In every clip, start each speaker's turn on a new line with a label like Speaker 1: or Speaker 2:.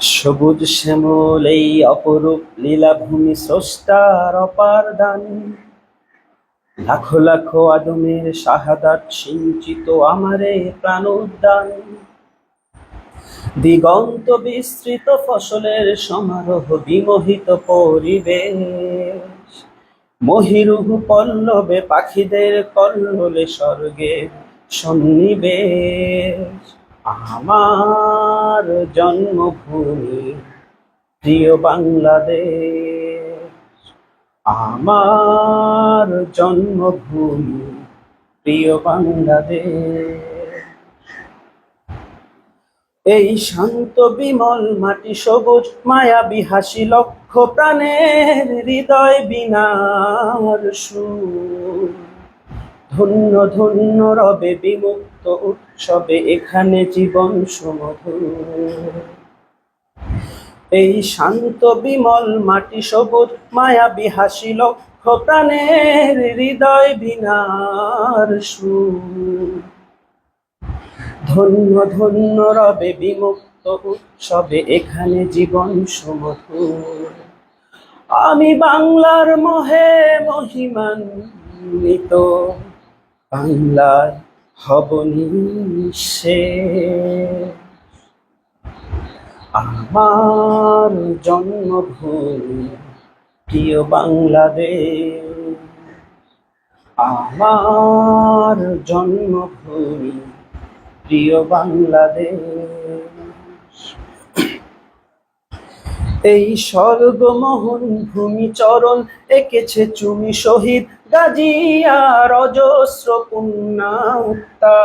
Speaker 1: সবুজ শ্যামল এই অপরূপ লীলাভূমি স্রষ্টার অপার দান। লাখো লাখো আদমের শাহাদাত সিঞ্চিত আমারে প্রাণ উদ্যান দিগন্ত বিস্তৃত ফসলের সমারোহ বিমোহিত পরিবেশ। মহিরুহ পল্লবে পাখিদের কল্লোলে স্বর্গে সন্নিবেশ। আমার জন্মভূমি, প্রিয় বাংলাদেশ। আমার জন্মভূমি, প্রিয় বাংলাদেশ। এই শান্ত বিমল মাটি সবুজ, মায়াবী হাসি লক্ষ প্রাণের হৃদয় বিনার সুর। ধন্য ধন্য রবে বিমুক্ত উৎসবে এখানে জীবন সুমধুর। এই শান্ত বিমল মাটি সবুজ, মায়াবী হাসি লক্ষ প্রাণের হৃদয় বিনার সুর। ধন্য ধন্য রবে বিমুক্ত সবে এখানে জীবন সুমধুর। আমি বাংলার মহে মহিমান্বিত, বাংলার হব সে আমার জন্মভূমি প্রিয় বাংলাদেশ। আমার জন্মভূমি প্রিয় বাংলাদেশ। এই স্বর্গমোহন ভূমি চরণ এঁকেছে চুমি শহীদ গাজিয়ার অজস্র পুণ্যাত্মায়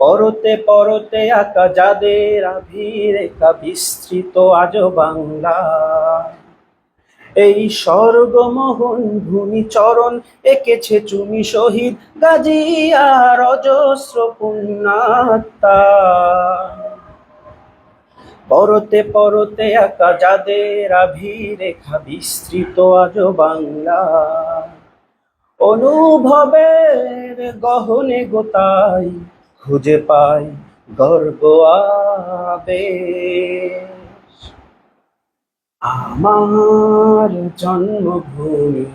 Speaker 1: পরতে পরতে আঁকা যাদের আভিরেখা বিস্তৃত আজ বাংলা এই স্বর্গমোহন ভূমি চরণ এঁকেছে চুমি শহীদ গাজিয়ার অজস্র পুণ্যাত্মা পরতে পরতে আঁকা যাদের আভিরেখা বিস্তৃত আজ বাংলা। অনুভবের গহনে গোতাই খুঁজে পাই গর্ব আমার জন্মভূমি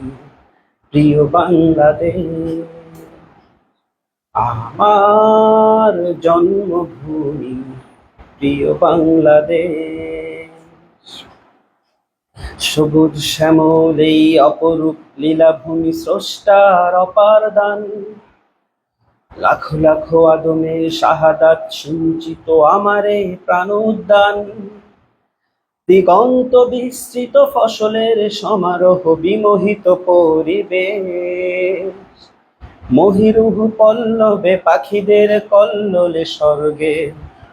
Speaker 1: প্রিয় বাংলাদেশ। আমার জন্মভূমি প্রিয় বাংলাদেশ। সবুজ শ্যামল এই অপরূপ লীলাভূমি স্রষ্টার অপার দান। লাখো লাখো আদমে শাহাদাত সিঞ্চিত আমারে প্রাণ উদ্যান দিগন্ত বিস্তৃত ফসলের সমারোহ বিমোহিত পরিবেশ। মহিরুহ পল্লবে পাখিদের কল্লোলে স্বর্গে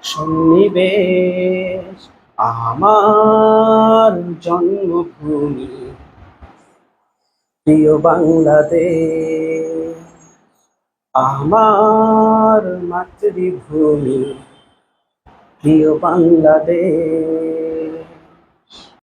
Speaker 1: সন্নিবেশ আমার জন্মভূমি। প্রিয় বাংলাদেশ আমার মাতৃভূমি। প্রিয় বাংলাদেশ।